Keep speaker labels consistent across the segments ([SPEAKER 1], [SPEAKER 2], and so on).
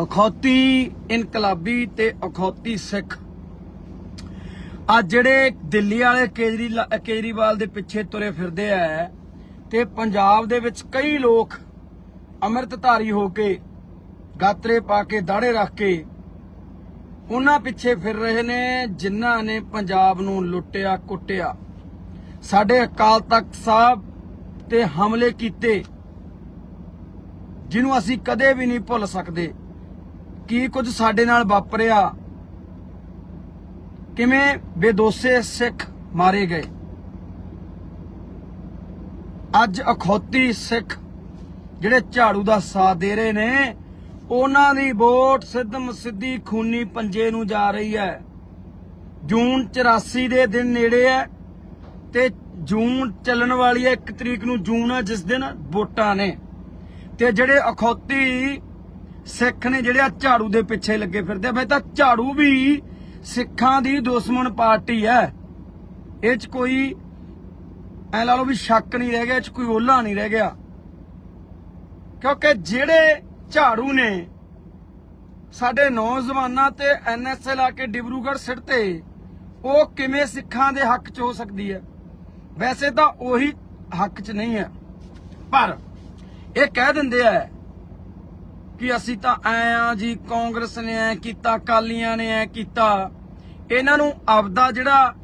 [SPEAKER 1] ਅਖੌਤੀ ਇਨਕਲਾਬੀ ਤੇ ਅਖੌਤੀ ਸਿੱਖ। ਆ ਜਿਹੜੇ ਦਿੱਲੀ ਵਾਲੇ ਕੇਜਰੀ ਕੇਜਰੀਵਾਲ ਦੇ ਪਿੱਛੇ ਤੁਰੇ ਫਿਰਦੇ ਆ ਤੇ ਪੰਜਾਬ ਦੇ ਵਿੱਚ ਕਈ ਲੋਕ ਅੰਮ੍ਰਿਤਧਾਰੀ ਹੋ ਕੇ ਗਾਤਰੇ ਪਾ ਕੇ, ਦਾੜੇ ਰੱਖ ਕੇ ਉਹਨਾਂ ਪਿੱਛੇ ਫਿਰ ਰਹੇ ਨੇ ਜਿਨ੍ਹਾਂ ਨੇ ਪੰਜਾਬ ਨੂੰ ਲੁੱਟਿਆ, ਕੁੱਟਿਆ। ਸਾਡੇ ਅਕਾਲ ਤਖਤ ਸਾਹਿਬ ਤੇ ਹਮਲੇ ਕੀਤੇ, ਜਿਹਨੂੰ ਅਸੀਂ ਕਦੇ ਵੀ ਨਹੀਂ ਭੁੱਲ ਸਕਦੇ। ਕੀ ਕੁਝ ਸਾਡੇ ਨਾਲ ਵਾਪਰਿਆ? ਕਿਵੇਂ ਬੇਦੋਸੇ ਸਿੱਖ ਮਾਰੇ ਗਏ? ਅੱਜ ਅਖੌਤੀ ਸਿੱਖ ਜਿਹੜੇ ਝਾੜੂ ਦਾ ਸਾਥ ਦੇ ਰਹੇ ਨੇ, ਉਹਨਾਂ ਦੀ ਵੋਟ ਸਿੱਧਮ ਸਿੱਧੀ ਖੂਨੀ ਪੰਜੇ ਨੂੰ ਜਾ ਰਹੀ ਹੈ। ਜੂਨ 84 ਦੇ ਦਿਨ ਨੇੜੇ ਹੈ ਤੇ ਜੂਨ ਚੱਲਣ ਵਾਲੀ ਹੈ 1 ਤਰੀਕ ਨੂੰ, ਜੂਨ ਹੈ ਜਿਸ ਦਿਨ ਵੋਟਾਂ ਨੇ। ਤੇ ਜਿਹੜੇ ਅਖੌਤੀ ਸਿੱਖ ਨੇ ਜਿਹੜੇ ਆ ਝਾੜੂ ਦੇ ਪਿੱਛੇ ਲੱਗੇ ਫਿਰਦੇ ਆ ਬਈ ਤਾਂ ਝਾੜੂ ਵੀ ਸਿੱਖਾਂ ਦੀ ਦੁਸ਼ਮਣ ਪਾਰਟੀ ਹੈ। ਇਹ ਚ ਕੋਈ ਐ ਲਾ ਲਓ ਵੀ ਸ਼ੱਕ ਨਹੀਂ ਰਹਿ ਗਿਆ, ਇਹ ਚ ਕੋਈ ਓਲਾ ਨਹੀਂ ਰਹਿ ਗਿਆ। ਕਿਉਂਕਿ ਜਿਹੜੇ ਝਾੜੂ ਨੇ ਸਾਡੇ ਨੌਜਵਾਨਾਂ ਤੇ ਐਨਐਸਏ ਲਾ ਕੇ ਡਿਬਰੂਗੜ੍ਹ ਸਿੱਟਤੇ ਉਹ ਕਿਵੇਂ ਸਿੱਖਾਂ ਦੇ ਹੱਕ 'ਚ ਹੋ ਸਕਦੀ ਹੈ? ਵੈਸੇ ਤਾਂ ਉਹੀ ਹੱਕ 'ਚ ਨਹੀਂ ਹੈ। ਪਰ ਇਹ ਕਹਿ ਦਿੰਦੇ ਆ ਕਿ ਅਸੀਂ ਤਾਂ ਐ ਆ ਜੀ, ਕਾਂਗਰਸ ਨੇ ਐ ਕੀਤਾ ਕਾਲੀਆਂ ਨੇ ਐ ਕੀਤਾ। ਇਹਨਾਂ ਨੂੰ ਆਪਦਾ ਜਿਹੜਾ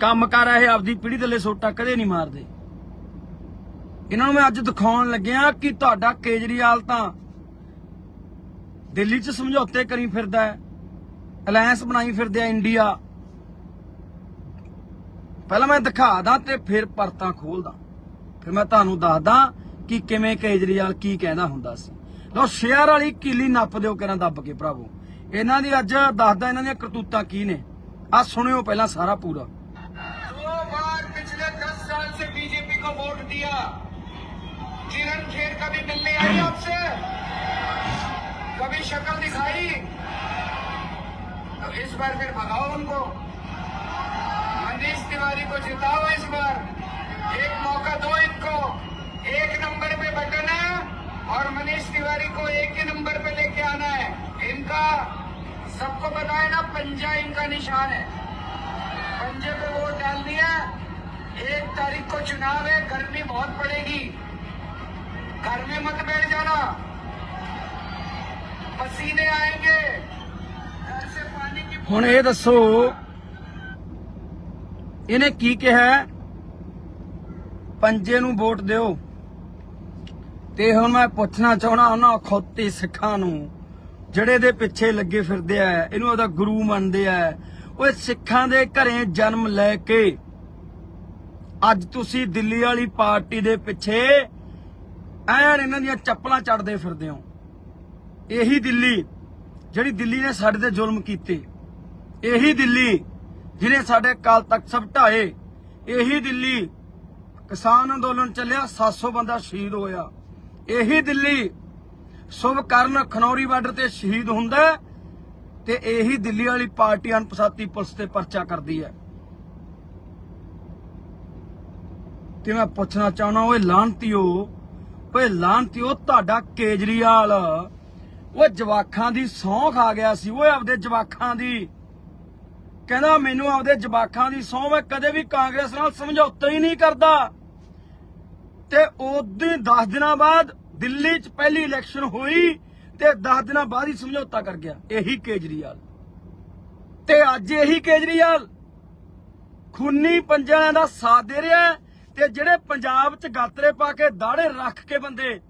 [SPEAKER 1] ਕੰਮ ਕਰ ਰਹੇ ਆਪਦੀ ਪੀੜੀ ਥੱਲੇ ਸੋਟਾ ਕਦੇ ਨਹੀਂ ਮਾਰਦੇ। ਇਹਨਾਂ ਨੂੰ ਮੈਂ ਅੱਜ ਦਿਖਾਉਣ ਲੱਗਿਆ ਕਿ ਤੁਹਾਡਾ ਕੇਜਰੀਵਾਲ ਤਾਂ ਦਿੱਲੀ 'ਚ ਸਮਝੌਤੇ ਕਰੀ ਫਿਰਦਾ ਹੈ ਅਲਾਈਅੰਸ ਬਣਾਈ ਫਿਰਦੇ ਆ ਇੰਡੀਆ। ਪਹਿਲਾਂ ਮੈਂ ਦਿਖਾ ਦਾਂ ਤੇ ਫਿਰ ਪਰਤਾਂ ਖੋਲਦਾ। ਫਿਰ ਮੈਂ ਤੁਹਾਨੂੰ ਦੱਸਦਾ ਕਿ ਕਿਵੇਂ ਕੇਜਰੀਵਾਲ ਕੀ ਕਹਿੰਦਾ ਹੁੰਦਾ ਸੀ ਲਓ ਸ਼ੇਅਰ ਵਾਲੀ ਕੀਲੀ ਨੱਪ ਦਿਓ ਕਿਰਾਂ ਦੱਬ ਕੇ ਭਰਾਵੋ ਇਹਨਾਂ ਦੀ ਅੱਜ ਦੱਸਦਾ ਇਹਨਾਂ ਦੀਆਂ ਕਰਤੂਤਾਂ ਕੀ ਨੇ ਆ ਸੁਣਿਓ ਪਹਿਲਾਂ ਸਾਰਾ ਪੂਰਾ
[SPEAKER 2] दो बार पिछले दस साल से बीजेपी को वोट दिया किरण खेर कभी मिलने आई आपसे कभी शक्ल दिखाई तो इस बार फिर भगाओ उनको मनीष तिवारी को जिताओ इस बार एक मौका दो इनको एक नंबर पे बटन है और मनीष तिवारी को एक ही नंबर पे लेके आना है इनका सबको पता है ना पंजा इनका निशान है पंजे पे वोट डाल दिया एक तारीख को चुनाव है गर्मी बहुत पड़ेगी घर में मत बैठ जाना पसीने आएंगे घर से पानी की
[SPEAKER 1] ਹੁਣ ਇਹ ਦੱਸੋ ਇਹਨੇ ਕੀ ਕਿਹਾ ਹੈ? ਪੰਜੇ ਨੂੰ ਵੋਟ ਦਿਓ ਤੇ ਹੁਣ ਮੈਂ ਪੁੱਛਣਾ ਚਾਹਣਾ ਉਹਨਾਂ ਖੋਤੀ ਸਿੱਖਾਂ ਨੂੰ, ਜਿਹੜੇ ਦੇ ਪਿੱਛੇ ਲੱਗੇ ਫਿਰਦੇ ਆ, ਇਹਨੂੰ ਉਹਦਾ ਗੁਰੂ ਮੰਨਦੇ ਆ। ਓਏ ਸਿੱਖਾਂ ਦੇ ਘਰੇ ਜਨਮ ਲੈ ਕੇ ਅੱਜ ਤੁਸੀਂ ਦਿੱਲੀ ਵਾਲੀ ਪਾਰਟੀ ਦੇ ਪਿੱਛੇ ਐਨ ਇਹਨਾਂ ਦੀਆਂ ਚੱਪਲਾਂ ਚੜਦੇ ਫਿਰਦੇ ਹੋ। ਇਹੀ ਦਿੱਲੀ, ਜਿਹੜੀ ਦਿੱਲੀ ਨੇ ਸਾਡੇ ਤੇ ਜ਼ੁਲਮ ਕੀਤੇ। ਇਹੀ ਦਿੱਲੀ, ਜਿਹਨੇ ਸਾਡੇ ਕਾਲ ਤੱਕ ਸਭ ਢਾਏ ਇਹੀ ਦਿੱਲੀ, ਕਿਸਾਨ ਅੰਦੋਲਨ ਚੱਲਿਆ 700 ਬੰਦਾ ਸ਼ਹੀਦ ਹੋਇਆ। ਇਹੀ ਦਿੱਲੀ ਸੁਭ ਕਰਨ ਖਨੌਰੀ ਬਾਰਡਰ ਤੇ ਸ਼ਹੀਦ ਹੁੰਦਾ ਤੇ ਇਹੀ ਦਿੱਲੀ ਵਾਲੀ ਪਾਰਟੀ ਅਨਪਸਾਤੀ ਪੁਲਿਸ ਤੇ ਪਰਚਾ ਕਰਦੀ ਹੈ। ਤੇ ਮੈਂ ਪੁੱਛਣਾ ਚਾਹਣਾ ਓਏ ਲਾਂਤੀਓ ਓਏ ਲਾਂਤੀਓ ਤੁਹਾਡਾ ਕੇਜਰੀਵਾਲ ਉਹ ਜਵਾਖਾਂ ਦੀ ਸੌਂ ਖਾ ਗਿਆ ਸੀ, ਓਏ ਆਪਦੇ ਜਵਾਖਾਂ ਦੀ। ਕਹਿੰਦਾ ਮੈਨੂੰ ਆਪਦੇ ਜਵਾਖਾਂ ਦੀ ਸਹੁੰ ਮੈਂ ਕਦੇ ਵੀ ਕਾਂਗਰਸ ਨਾਲ ਸਮਝੌਤਾ ਹੀ ਨਹੀਂ ਕਰਦਾ। ਤੇ ਉਦੋਂ 10 ਦਿਨਾਂ ਬਾਅਦ ਦਿੱਲੀ 'ਚ ਪਹਿਲੀ ਇਲੈਕਸ਼ਨ ਹੋਈ ਤੇ 10 ਦਿਨਾਂ ਬਾਅਦ ਹੀ ਸਮਝੌਤਾ ਕਰ ਗਿਆ। ਇਹੀ ਕੇਜਰੀਵਾਲ। ਤੇ ਅੱਜ ਇਹੀ ਕੇਜਰੀਵਾਲ ਖੂਨੀ ਪੰਜਾਂ ਦਾ ਸਾਥ ਦੇ ਰਿਹਾ ਤੇ ਜਿਹੜੇ ਪੰਜਾਬ 'ਚ ਗਾਤਰੇ ਪਾ ਕੇ ਦਾੜੇ ਰੱਖ ਕੇ ਬੰਦੇ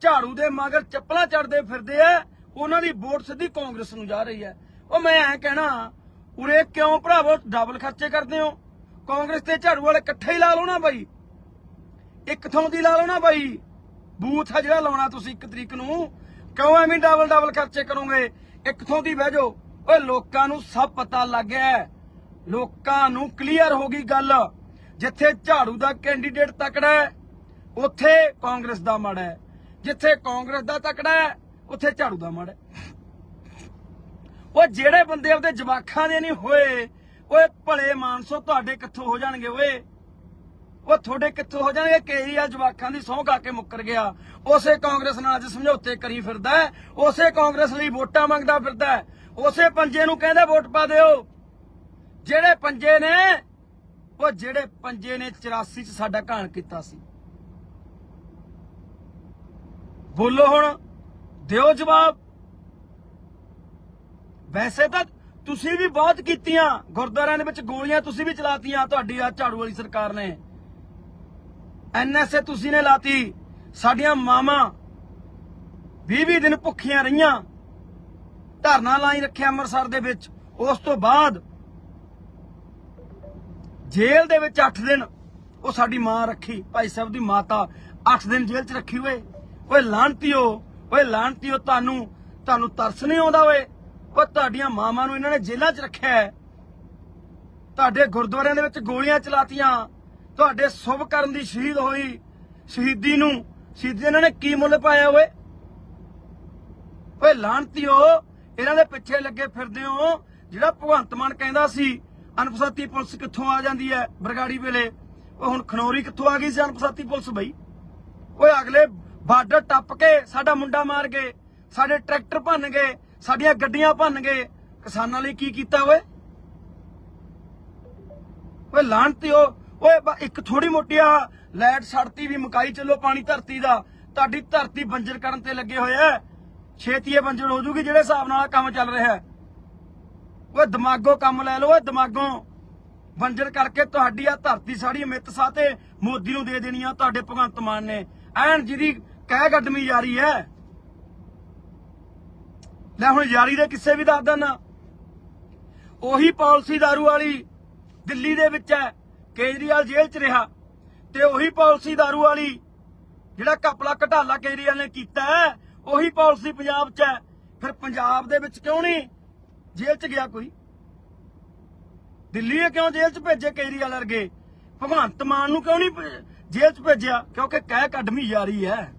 [SPEAKER 1] ਝਾੜੂ ਦੇ ਮਗਰ ਚੱਪਲਾਂ ਚੜਦੇ ਫਿਰਦੇ ਆ, ਉਹਨਾਂ ਦੀ ਵੋਟ ਸਿੱਧੀ ਕਾਂਗਰਸ ਨੂੰ ਜਾ ਰਹੀ ਹੈ। ਉਹ ਮੈਂ ਐ ਕਹਿਣਾ, ਉਰੇ ਕਿਉਂ ਭਰਾਵੋ ਡਬਲ ਖਰਚੇ ਕਰਦੇ ਹੋ? ਕਾਂਗਰਸ ਤੇ ਝਾੜੂ ਵਾਲੇ ਇਕੱਠੇ ਹੀ ਲਾ ਲਓ ਨਾ ਬਾਈ। ਇੱਕ ਥਾਂ ਦੀ ਲਾ ਲਓ ਨਾ ਬਾਈ। ਬੂਥ ਆ ਜਿਹੜਾ ਲਾਉਣਾ ਤੁਸੀਂ ਇੱਕ ਤਰੀਕ ਨੂੰ। ਕਿਉਂ ਐਵੇਂ ਡਬਲ ਡਬਲ ਖਰਚੇ ਕਰੋਗੇ? ਇੱਕ ਥਾਂ ਦੀ ਬਹਿ ਜਾਓ। ਓਏ, ਲੋਕਾਂ ਨੂੰ ਸਭ ਪਤਾ ਲੱਗ ਗਿਆ ਲੋਕਾਂ ਨੂੰ ਕਲੀਅਰ ਹੋ ਗਈ ਗੱਲ। ਜਿੱਥੇ ਝਾੜੂ ਦਾ ਕੈਂਡੀਡੇਟ ਤਕੜਾ ਹੈ, ਉੱਥੇ ਕਾਂਗਰਸ ਦਾ ਮਾੜਾ ਹੈ। ਜਿੱਥੇ ਕਾਂਗਰਸ ਦਾ ਤਕੜਾ ਹੈ, ਉੱਥੇ ਝਾੜੂ ਦਾ ਮਾੜਾ ਉਹ ਜਿਹੜੇ ਬੰਦੇ ਆਪਦੇ ਜਵਾਖਾਂ ਦੇ ਨਹੀਂ ਹੋਏ, ਓਏ, ਭਲੇ ਮਾਨਸੋ ਤੁਹਾਡੇ ਕਿੱਥੋਂ ਹੋ ਜਾਣਗੇ ਓਏ? ਉਹ ਤੁਹਾਡੇ ਕਿੱਥੋਂ ਹੋ ਜਾਣਗੇ? ਕੇਜਰੀਵਾਲ ਜਵਾਕਾਂ ਦੀ ਸਹੁੰ ਖਾ ਕੇ ਮੁੱਕਰ ਗਿਆ। ਉਸੇ ਕਾਂਗਰਸ ਨਾਲ ਅੱਜ ਸਮਝੌਤੇ ਕਰੀ ਫਿਰਦਾ ਉਸੇ ਕਾਂਗਰਸ ਲਈ ਵੋਟਾਂ ਮੰਗਦਾ ਫਿਰਦਾ ਉਸੇ ਪੰਜੇ ਨੂੰ ਕਹਿੰਦਾ ਵੋਟ ਪਾ ਦਿਓ। ਜਿਹੜੇ ਪੰਜੇ ਨੇ, ਉਹ ਜਿਹੜੇ ਪੰਜੇ ਨੇ 84 ਚ ਸਾਡਾ ਘਾਣ ਕੀਤਾ ਸੀ। ਬੋਲੋ ਹੁਣ, ਦਿਓ ਜਵਾਬ। ਵੈਸੇ ਤਾਂ ਤੁਸੀਂ ਵੀ ਬਹੁਤ ਕੀਤੀਆਂ। ਗੁਰਦੁਆਰਿਆਂ ਦੇ ਵਿੱਚ ਗੋਲੀਆਂ ਤੁਸੀਂ ਵੀ ਚਲਾਤੀਆਂ। ਤੁਹਾਡੀ ਆ ਝਾੜੂ ਵਾਲੀ ਸਰਕਾਰ ਨੇ। ਐਨਐਸਏ ਤੁਸੀਂ ਨੇ ਲਾਤੀ। ਸਾਡੀਆਂ ਮਾਵਾਂ 20-20 ਦਿਨ ਭੁੱਖੀਆਂ ਰਹੀਆਂ। ਧਰਨਾ ਲਾਈ ਰੱਖਿਆ ਅੰਮ੍ਰਿਤਸਰ ਦੇ ਵਿੱਚ। ਉਸ ਤੋਂ ਬਾਅਦ ਜੇਲ੍ਹ ਦੇ ਵਿੱਚ 8 ਦਿਨ ਉਹ ਸਾਡੀ ਮਾਂ ਰੱਖੀ। ਭਾਈ ਸਾਹਿਬ ਦੀ ਮਾਤਾ 8 ਦਿਨ ਜੇਲ੍ਹ 'ਚ ਰੱਖੀ ਓਏ ਓਏ ਲਾਂਟੀਓ ਓਏ ਲਾਂਟੀਓ ਤੁਹਾਨੂੰ ਤੁਹਾਨੂੰ ਤਰਸ ਨਹੀਂ ਆਉਂਦਾ ਓਏ? ਉਹ ਤੁਹਾਡੀਆਂ ਮਾਵਾਂ ਨੂੰ ਇਹਨਾਂ ਨੇ ਜੇਲ੍ਹਾਂ 'ਚ ਰੱਖਿਆ ਤੁਹਾਡੇ ਗੁਰਦੁਆਰਿਆਂ ਦੇ ਵਿੱਚ ਗੋਲੀਆਂ ਚਲਾਤੀਆਂ। ਤੁਹਾਡੇ ਸੁਭ ਕਰਨ ਦੀ ਸ਼ਹੀਦ ਹੋਈ ਸ਼ਹੀਦੀ ਨੂੰ, ਸ਼ਹੀਦੀ ਇਹਨਾਂ ਨੇ ਕੀ ਮੁੱਲ ਪਾਇਆ ਓਏ? ਓਏ ਲਾਂਟੀਓ ਇਹਨਾਂ ਦੇ ਪਿੱਛੇ ਲੱਗੇ ਫਿਰਦੇ ਹੋ, ਜਿਹੜਾ ਭਗਵੰਤ ਮਾਨ ਕਹਿੰਦਾ ਸੀ ਅਨਪਸਾਤੀ ਪੁਲਿਸ ਕਿੱਥੋਂ ਆ ਜਾਂਦੀ ਹੈ ਬਰਗਾੜੀ ਵੇਲੇ? ਉਹ ਹੁਣ ਖਨੌਰੀ ਕਿੱਥੋਂ ਆ ਗਈ ਸੀ ਅਨਪਸਾਤੀ ਪੁਲਿਸ ਬਈ? ਓਏ ਅਗਲੇ ਬਾਰਡਰ ਟੱਪ ਕੇ ਸਾਡਾ ਮੁੰਡਾ ਮਾਰ ਗਏ, ਸਾਡੇ ਟਰੈਕਟਰ ਭੰਨ ਗਏ, ਸਾਡੀਆਂ ਗੱਡੀਆਂ ਭੰਨ ਗਏ, ਕਿਸਾਨਾਂ ਲਈ ਕੀ ਕੀਤਾ ਓਏ? ਓਏ ਲਾਂਟਿਓ ਓਏ ਇੱਕ ਥੋੜੀ ਮੋਟੀ ਆ, ਲਾਈਟ ਸੜਤੀ ਵੀ ਮਕਾਈ ਚੱਲੋ ਪਾਣੀ ਧਰਤੀ ਦਾ। ਤੁਹਾਡੀ ਧਰਤੀ ਬੰਜਰ ਕਰਨ ਤੇ ਲੱਗੇ ਹੋਏ ਐ ਛੇਤੀ ਬੰਜਰ ਹੋ ਜੂਗੀ ਜਿਹੜੇ ਹਿਸਾਬ ਨਾਲ ਕੰਮ ਚੱਲ ਰਿਹਾ ਹੈ। ਓਏ ਦਿਮਾਗੋਂ ਕੰਮ ਲੈ ਲਓ, ਓਏ ਦਿਮਾਗੋਂ। ਬੰਜਰ ਕਰਕੇ ਤੁਹਾਡੀ ਆ ਧਰਤੀ ਸਾੜੀ ਮਿੱਤ ਸਾਤੇ ਮੋਦੀ ਨੂੰ ਦੇ ਦੇਣੀ ਆ ਤੁਹਾਡੇ ਭਗਵੰਤ ਮਾਨ ਨੇ। ਐਨ ਜਿਹਦੀ ਕਹਿ ਗੱਡਮੀ ਯਾਰੀ ਹੈ। ਲੈ ਹੁਣ ਯਾਰੀ ਦੇ ਕਿੱਸੇ ਵੀ ਦੱਸ ਦਿੰਨਾ ਉਹੀ ਪਾਲਿਸੀ दारू ਵਾਲੀ ਦਿੱਲੀ ਦੇ ਵਿੱਚ ਹੈ। ਕੇਜਰੀਵਾਲ ਜੇਲ੍ਹ 'ਚ ਰਿਹਾ ਤੇ ਉਹੀ ਪਾਲਿਸੀ दारू ਵਾਲੀ ਜਿਹੜਾ ਕਪਲਾ ਘਟਾਲਾ ਕੇਜਰੀਵਾਲ ਨੇ ਕੀਤਾ ਹੈ, ਉਹੀ ਪਾਲਿਸੀ ਪੰਜਾਬ 'ਚ ਹੈ। ਫਿਰ ਪੰਜਾਬ ਦੇ ਵਿੱਚ ਕਿਉਂ ਨਹੀਂ? ਜੇਲ੍ਹ 'ਚ ਗਿਆ ਕੋਈ? ਦਿੱਲੀ ਇਹ ਕਿਉਂ ਜੇਲ੍ਹ 'ਚ ਭੇਜੇ ਕੇਜਰੀਵਾਲ ਵਰਗੇ? ਭਗਵੰਤ ਮਾਨ ਨੂੰ ਕਿਉਂ ਨਹੀਂ ਭੇ- ਜੇਲ੍ਹ 'ਚ ਭੇਜਿਆ? ਕਿਉਂਕਿ ਕਹਿ ਕੱਢਮੀ ਜਾਰੀ ਹੈ।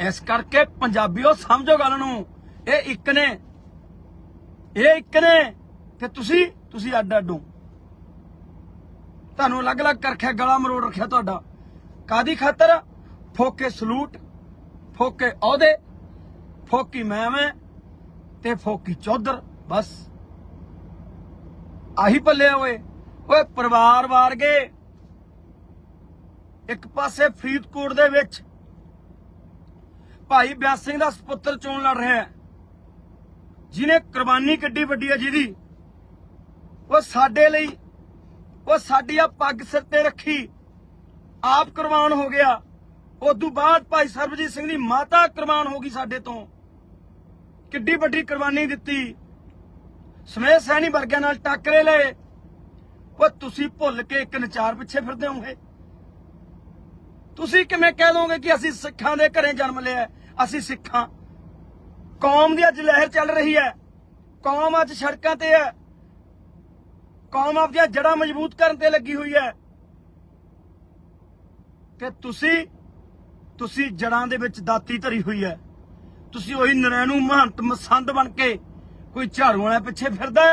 [SPEAKER 1] ਇਸ ਕਰਕੇ ਪੰਜਾਬੀਓ ਸਮਝੋ ਗੱਲ ਨੂੰ। ਇਹ ਇੱਕ ਨੇ। ਇਹ ਇੱਕ ਨੇ। ਤੇ ਤੁਸੀਂ ਤੁਸੀਂ ਅੱਡ ਅੱਡੋ ਤੁਹਾਨੂੰ ਅਲੱਗ-ਅਲੱਗ ਕਰਖਿਆ ਗਲਾ ਮਰੋੜ ਰੱਖਿਆ ਤੁਹਾਡਾ। ਕਾਦੀ ਖਾਤਰ? ਫੋਕੇ ਸਲੂਟ, ਫੋਕੇ ਅਹੁਦੇ, ਫੋਕੀ ਮੈਂ ਮੈਂ ਤੇ ਫੋਕੀ ਚੌਧਰ, ਬਸ। ਆਹੀ ਪੱਲੇ ਓਏ। ਓਏ, ਪਰਿਵਾਰ ਵਾਰ ਗਏ ਇੱਕ ਪਾਸੇ ਫਰੀਦਕੋਟ ਦੇ ਵਿੱਚ ਭਾਈ ਬਿਆਸ ਸਿੰਘ ਦਾ ਸੁਪੁੱਤਰ ਚੋਣ ਲੜ ਰਿਹਾ ਹੈ। ਜਿਹਨੇ ਕੁਰਬਾਨੀ ਕੱਢੀ ਵੱਡੀ ਹੈ ਜਿਹਦੀ। ਉਹ ਸਾਡੇ ਲਈ ਉਹ ਸਾਡੀ ਆ ਪੱਗ ਸਿਰ ਤੇ ਰੱਖੀ। ਆਪ ਕੁਰਬਾਨ ਹੋ ਗਿਆ। ਉਦੋਂ ਬਾਅਦ ਭਾਈ ਸਰਬਜੀਤ ਸਿੰਘ ਦੀ ਮਾਤਾ ਕੁਰਬਾਨ ਹੋ ਗਈ ਸਾਡੇ ਤੋਂ। ਕਿੱਡੀ ਵੱਡੀ ਕੁਰਬਾਨੀ ਦਿੱਤੀ। ਸਮੇਤ ਸੈਣੀ ਵਰਗਿਆਂ ਨਾਲ ਟੱਕਰੇ ਲਏ। ਉਹ ਤੁਸੀਂ ਭੁੱਲ ਕੇ ਇੱਕ ਨਚਾਰ ਪਿੱਛੇ ਫਿਰਦੇ ਹੋਗੇ ਤੁਸੀਂ ਕਿਵੇਂ ਕਹਿ ਦੋਗੇ ਕਿ ਅਸੀਂ ਸਿੱਖਾਂ ਦੇ ਘਰੇ ਜਨਮ ਲਿਆ? ਅਸੀਂ ਸਿੱਖਾਂ। ਕੌਮ ਦੀ ਅੱਜ ਲਹਿਰ ਚੱਲ ਰਹੀ ਹੈ। ਕੌਮ ਅੱਜ ਸੜਕਾਂ ਤੇ ਹੈ। ਕੌਮ ਆਪਣੀਆਂ ਜੜ੍ਹਾਂ ਮਜ਼ਬੂਤ ਕਰਨ ਤੇ ਲੱਗੀ ਹੋਈ ਹੈ ਤੇ ਤੁਸੀਂ ਤੁਸੀਂ ਜੜ੍ਹਾਂ ਦੇ ਵਿੱਚ ਦਾਤੀ ਧਰੀ ਹੋਈ ਹੈ। ਤੁਸੀਂ ਉਹੀ ਨਰੈਣੂ ਮਹੰਤ ਮਸੰਦ ਬਣ ਕੇ ਕੋਈ ਝਾੜੂ ਵਾਲਾ ਪਿੱਛੇ ਫਿਰਦਾ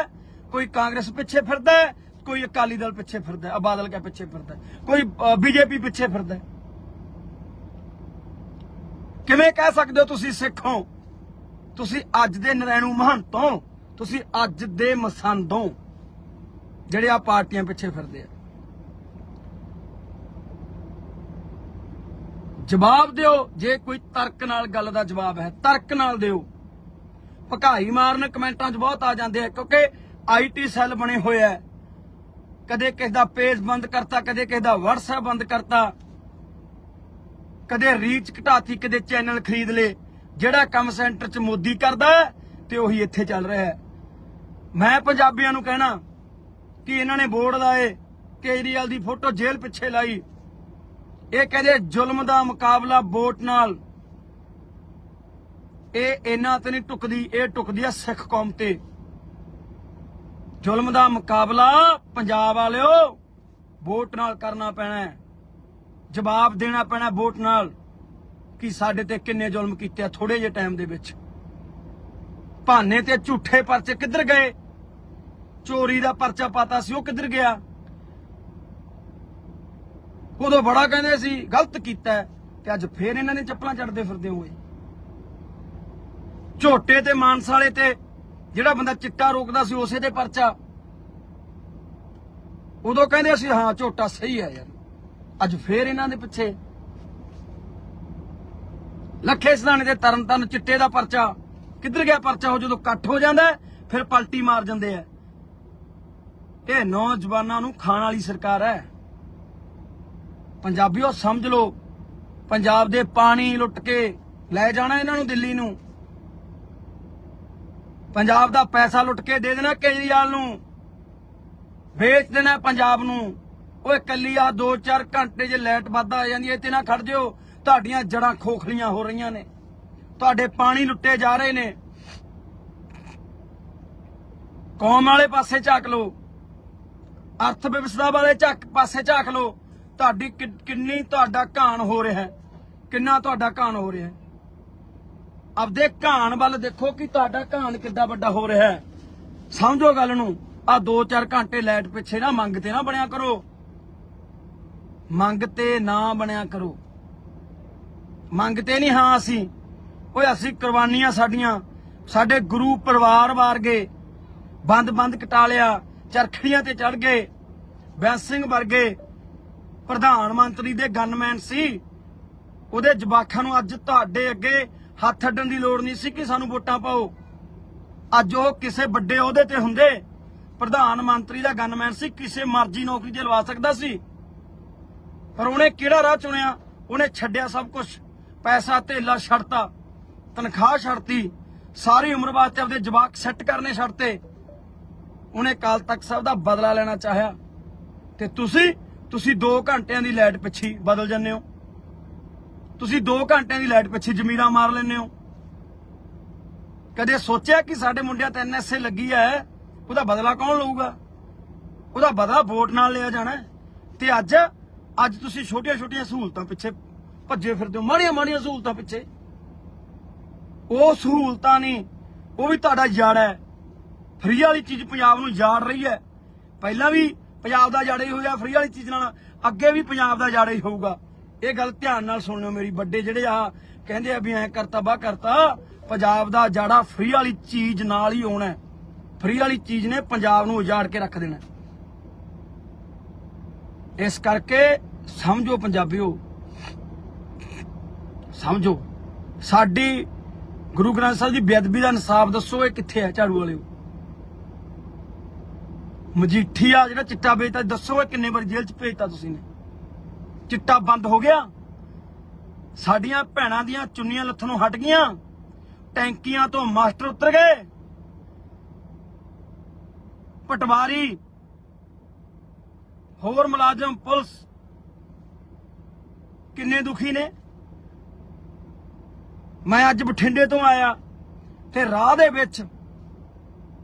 [SPEAKER 1] ਕੋਈ ਕਾਂਗਰਸ ਪਿੱਛੇ ਫਿਰਦਾ ਕੋਈ ਅਕਾਲੀ ਦਲ ਪਿੱਛੇ ਫਿਰਦਾ ਹੈ, ਬਾਦਲ ਕੇ ਪਿੱਛੇ ਫਿਰਦਾ ਕੋਈ ਬੀਜੇਪੀ ਪਿੱਛੇ ਫਿਰਦਾ ਕਿਵੇਂ ਕਹਿ ਸਕਦੇ ਹੋ ਤੁਸੀਂ ਸਿੱਖ ਹੋ? ਤੁਸੀਂ ਅੱਜ ਦੇ ਨਰੈਣੂ ਮਹੰਤੋਂ ਤੁਸੀਂ ਅੱਜ ਦੇ ਮਸੰਦੋਂ ਜਿਹੜੇ ਆ ਪਾਰਟੀਆਂ ਪਿੱਛੇ ਫਿਰਦੇ ਆ। ਜਵਾਬ ਦਿਓ, ਜੇ ਕੋਈ ਤਰਕ ਨਾਲ ਗੱਲ ਦਾ ਜਵਾਬ ਹੈ, ਤਰਕ ਨਾਲ ਦਿਓ। ਭਕਾਈ ਮਾਰਨ ਕਮੈਂਟਾਂ 'ਚ ਬਹੁਤ ਆ ਜਾਂਦੇ ਆ, ਕਿਉਂਕਿ ਆਈਟੀ ਸੈੱਲ ਬਣੇ ਹੋਏ ਆ। ਕਦੇ ਕਿਸੇ ਦਾ ਪੇਜ ਬੰਦ ਕਰਤਾ, ਕਦੇ ਕਿਸੇ ਦਾ WhatsApp ਬੰਦ ਕਰਤਾ। ਕਦੇ ਰੀਚ ਘਟਾਤੀ, ਕਦੇ ਚੈਨਲ ਖਰੀਦ ਲੇ ਜਿਹੜਾ ਕੰਮ ਸੈਂਟਰ 'ਚ ਮੋਦੀ ਕਰਦਾ ਤੇ ਉਹੀ ਇੱਥੇ ਚੱਲ ਰਿਹਾ ਹੈ। ਮੈਂ ਪੰਜਾਬੀਆਂ ਨੂੰ ਕਹਿਣਾ ਕਿ ਇਹਨਾਂ ਨੇ ਬੋਰਡ ਲਾਏ, ਕੇਜਰੀਵਾਲ ਦੀ ਫੋਟੋ ਜੇਲ੍ਹ ਪਿੱਛੇ ਲਾਈ। ਇਹ ਕਹਿੰਦੇ ਜ਼ੁਲਮ ਦਾ ਮੁਕਾਬਲਾ ਵੋਟ ਨਾਲ। ਇਹ ਇਹਨਾਂ ਤੇ ਨਹੀਂ ਟੁਕਦੀ, ਇਹ ਟੁਕਦੀ ਆ ਸਿੱਖ ਕੌਮ ਤੇ। ਜ਼ੁਲਮ ਦਾ ਮੁਕਾਬਲਾ ਪੰਜਾਬ ਵਾਲਿਓ ਵੋਟ ਨਾਲ ਕਰਨਾ ਪੈਣਾ ਜਵਾਬ ਦੇਣਾ ਪੈਣਾ ਵੋਟ ਨਾਲ ਕਿ ਸਾਡੇ ਤੇ ਕਿੰਨੇ ਜ਼ੁਲਮ ਕੀਤੇ ਆ ਥੋੜੇ ਜਿਹੇ ਟਾਈਮ ਦੇ ਵਿੱਚ। ਭਾਨੇ ਤੇ ਝੂਠੇ ਪਰਚੇ ਕਿੱਧਰ ਗਏ? ਚੋਰੀ ਦਾ ਪਰਚਾ ਪਾਤਾ ਸੀ ਉਹ ਕਿੱਧਰ ਗਿਆ? ਉਦੋਂ ਬੜਾ ਕਹਿੰਦੇ ਸੀ ਗਲਤ ਕੀਤਾ ਹੈ, ਤੇ ਅੱਜ ਫੇਰ ਇਹਨਾਂ ਨੇ ਚੱਪਲਾਂ ਚੜਦੇ ਫਿਰਦੇ ਹੋਏ। ਝੋਟੇ ਤੇ ਮਾਨਸ ਵਾਲੇ ਤੇ ਜਿਹੜਾ ਬੰਦਾ ਚਿੱਟਾ ਰੋਕਦਾ ਸੀ ਉਸੇ ਤੇ ਪਰਚਾ। ਉਦੋਂ ਕਹਿੰਦੇ ਸੀ ਹਾਂ ਝੋਟਾ ਸਹੀ ਹੈ ਯਾਰ। ਅੱਜ ਫੇਰ ਇਹਨਾਂ ਦੇ ਪਿੱਛੇ। ਲੱਖੇ ਸਦਾਨੇ ਦੇ ਤਰਨ ਤਰਨ ਚਿੱਟੇ ਦਾ ਪਰਚਾ। ਕਿੱਧਰ ਗਿਆ ਪਰਚਾ? ਉਹ ਜਦੋਂ ਇਕੱਠ ਹੋ ਜਾਂਦਾ ਫਿਰ ਪਲਟੀ ਮਾਰ ਜਾਂਦੇ ਆ। ਇਹ ਨੌਜਵਾਨਾਂ ਨੂੰ ਖਾਣ ਵਾਲੀ ਸਰਕਾਰ ਹੈ। ਪੰਜਾਬੀਓ, ਸਮਝ ਲਓ, ਪੰਜਾਬ ਦੇ ਪਾਣੀ ਲੁੱਟ ਕੇ ਲੈ ਜਾਣਾ ਇਹਨਾਂ ਨੂੰ ਦਿੱਲੀ ਨੂੰ। ਪੰਜਾਬ ਦਾ ਪੈਸਾ ਲੁੱਟ ਕੇ ਦੇ ਦੇਣਾ ਕੇਜਰੀਵਾਲ ਨੂੰ। ਵੇਚ ਦੇਣਾ ਪੰਜਾਬ ਨੂੰ। ਓਏ ਕੱਲੀ ਆ 2-4 ਘੰਟੇ ਜੇ ਲਾਈਟ ਵੱਧ ਆ ਜਾਂਦੀ ਹੈ ਤੇ ਨਾ ਖੜ ਜਿਓ। ਤੁਹਾਡੀਆਂ ਜੜਾਂ ਖੋਖਲੀਆਂ ਹੋ ਰਹੀਆਂ ਨੇ। ਤੁਹਾਡੇ ਪਾਣੀ ਲੁੱਟੇ ਜਾ ਰਹੇ ਨੇ। ਕੌਮ ਵਾਲੇ ਪਾਸੇ ਝਾਕ ਲਓ। ਅਰਥ ਵਿਵਸਥਾ ਵਾਲੇ ਝਾਕ ਪਾਸੇ ਝਾਕ ਲਓ। ਤੁਹਾਡੀ ਕਿੰਨੀ ਤੁਹਾਡਾ ਘਾਣ ਹੋ ਰਿਹਾ ਹੈ। ਕਿੰਨਾ ਤੁਹਾਡਾ ਘਾਣ ਹੋ ਰਿਹਾ ਹੈ। ਆਪਦੇ ਘਾਣ ਵੱਲ ਦੇਖੋ ਕਿ ਤੁਹਾਡਾ ਘਾਣ ਕਿੱਡਾ ਵੱਡਾ ਹੋ ਰਿਹਾ ਹੈ। ਸਮਝੋ ਗੱਲ ਨੂੰ। ਆ 2-4 ਘੰਟੇ ਲਾਈਟ ਪਿੱਛੇ ਨਾ ਮੰਗ ਤੇ ਨਾ ਬਣਿਆ ਕਰੋ। ਮੰਗ ਤੇ ਨਾ ਬਣਿਆ ਕਰੋ। ਮੰਗ ਤੇ ਨਹੀਂ, ਹਾਂ ਅਸੀਂ। ਓਏ, ਅਸੀਂ ਕੁਰਬਾਨੀਆਂ ਸਾਡੀਆਂ। ਸਾਡੇ ਗੁਰੂ ਪਰਿਵਾਰ ਵਾਰ ਗਏ ਬੰਦ ਬੰਦ ਕਟਾ ਲਿਆ। ਚਰਖੜੀਆਂ ਤੇ ਚੜ ਗਏ। ਬੈਂਸ ਸਿੰਘ ਵਰਗੇ ਪ੍ਰਧਾਨ ਮੰਤਰੀ ਦੇ ਗਨਮੈਨ ਸੀ। ਉਹਦੇ ਜਵਾਖਾਂ ਨੂੰ ਅੱਜ ਤੁਹਾਡੇ ਅੱਗੇ ਹੱਥ ਅੱਡਣ ਦੀ ਲੋੜ ਨਹੀਂ ਸੀ ਕਿ ਸਾਨੂੰ ਵੋਟਾਂ ਪਾਓ। ਅੱਜ ਉਹ ਕਿਸੇ ਵੱਡੇ ਅਹੁਦੇ ਤੇ ਹੁੰਦੇ। ਪ੍ਰਧਾਨ ਮੰਤਰੀ ਦਾ ਗਨਮੈਨ ਸੀ। ਕਿਸੇ ਮਰਜ਼ੀ ਨੌਕਰੀ ਤੇ ਲਵਾ ਸਕਦਾ ਸੀ। ਪਰ ਉਹਨੇ ਕਿਹੜਾ ਰਾਹ ਚੁਣਿਆ? ਉਹਨੇ ਛੱਡਿਆ ਸਭ ਕੁਝ ਪੈਸਾ, ਧੇਲਾ ਛੱਡਤਾ ਤਨਖਾਹ ਛੱਡਤੀ। ਸਾਰੀ ਉਮਰ ਵਾਸਤੇ ਆਪਦੇ ਜਵਾਕ ਸੈੱਟ ਕਰਨੇ ਛੱਡਤੇ। ਉਹਨੇ ਕਾਲ ਤਖ਼ਤ ਸਾਹਿਬ ਦਾ ਬਦਲਾ ਲੈਣਾ ਚਾਹਿਆ। ਤੇ ਤੁਸੀਂ ਤੁਸੀਂ 2 ਘੰਟਿਆਂ ਦੀ ਲਾਈਟ ਪਿੱਛੇ ਬਦਲ ਜੰਨੇ ਹੋ। ਤੁਸੀਂ 2 ਘੰਟਿਆਂ ਦੀ ਲਾਈਟ ਪਿੱਛੇ ਜ਼ਮੀਰਾਂ ਮਾਰ ਲੈਂਦੇ ਹੋ। ਕਦੇ ਸੋਚਿਆ ਕਿ ਸਾਡੇ ਮੁੰਡਿਆਂ ਤੇ ਐਨਐਸਏ ਲੱਗੀ ਹੈ? ਉਹਦਾ ਬਦਲਾ ਕੌਣ ਲਊਗਾ? ਉਹਦਾ ਬਦਲਾ ਵੋਟ ਨਾਲ ਲਿਆ ਜਾਣਾ ਤੇ ਅੱਜ ਅੱਜ ਤੁਸੀਂ ਛੋਟੀਆਂ ਛੋਟੀਆਂ ਸਹੂਲਤਾਂ ਪਿੱਛੇ ਭੱਜੇ ਫਿਰਦੇ ਹੋ। ਮਾੜੀਆਂ ਮਾੜੀਆਂ ਸਹੂਲਤਾਂ ਪਿੱਛੇ। ਉਹ ਸਹੂਲਤਾਂ ਨਹੀਂ, ਉਹ ਵੀ ਤੁਹਾਡਾ ਜੜ ਹੈ। ਫਰੀ ਵਾਲੀ ਚੀਜ਼ ਪੰਜਾਬ ਨੂੰ ਜਾੜ ਰਹੀ ਹੈ। ਪਹਿਲਾਂ ਵੀ ਪੰਜਾਬ ਦਾ ਜਾੜਾ ਹੀ ਹੋਇਆ ਫਰੀ ਵਾਲੀ ਚੀਜ਼ ਨਾਲ, ਅੱਗੇ ਵੀ ਪੰਜਾਬ ਦਾ ਜਾੜਾ ਹੀ ਹੋਊਗਾ। ਇਹ ਗੱਲ ਧਿਆਨ ਨਾਲ ਸੁਣਿਓ ਮੇਰੀ ਵੱਡੇ ਜਿਹੜੇ ਆ ਕਹਿੰਦੇ ਆ ਵੀ ਐ ਕਰਤਾ ਬਾ ਕਰਤਾ, ਪੰਜਾਬ ਦਾ ਜਾੜਾ ਫਰੀ ਵਾਲੀ ਚੀਜ਼ ਨਾਲ ਹੀ ਆਉਣਾ ਫਰੀ ਵਾਲੀ ਚੀਜ਼ ਨੇ ਪੰਜਾਬ ਨੂੰ ਉਜਾੜ ਕੇ ਰੱਖ ਦੇਣਾ ਇਸ ਕਰਕੇ ਸਮਝੋ ਪੰਜਾਬੀਓ, ਸਮਝੋ। ਸਾਡੀ ਗੁਰੂ ਗ੍ਰੰਥ ਸਾਹਿਬ ਦੀ ਬੇਅਦਬੀ ਦਾ ਇਨਸਾਫ ਦੱਸੋ, ਇਹ ਕਿੱਥੇ ਹੈ ਝਾੜੂ ਵਾਲਿਓ? ਮਜੀਠੀਆ ਜਿਹੜਾ ਚਿੱਟਾ ਵੇਚਦਾ, ਦੱਸੋ ਇਹ ਕਿੰਨੇ ਵਾਰ ਜੇਲ੍ਹ 'ਚ ਭੇਜਤਾ ਤੁਸੀਂ ਨੇ ਚਿੱਟਾ ਬੰਦ ਹੋ ਗਿਆ। ਸਾਡੀਆਂ ਭੈਣਾਂ ਦੀਆਂ ਚੁੰਨੀਆਂ ਲੱਥਣੋਂ ਹਟ ਗਈਆਂ। ਟੈਂਕੀਆਂ ਤੋਂ ਮਾਸਟਰ ਉਤਰ ਗਏ। ਪਟਵਾਰੀ, ਹੋਰ ਮੁਲਾਜ਼ਮ, ਪੁਲਿਸ, ਕਿੰਨੇ ਦੁਖੀ ਨੇ? ਮੈਂ ਅੱਜ ਬਠਿੰਡੇ ਤੋਂ ਆਇਆ ਤੇ ਰਾਹ ਦੇ ਵਿੱਚ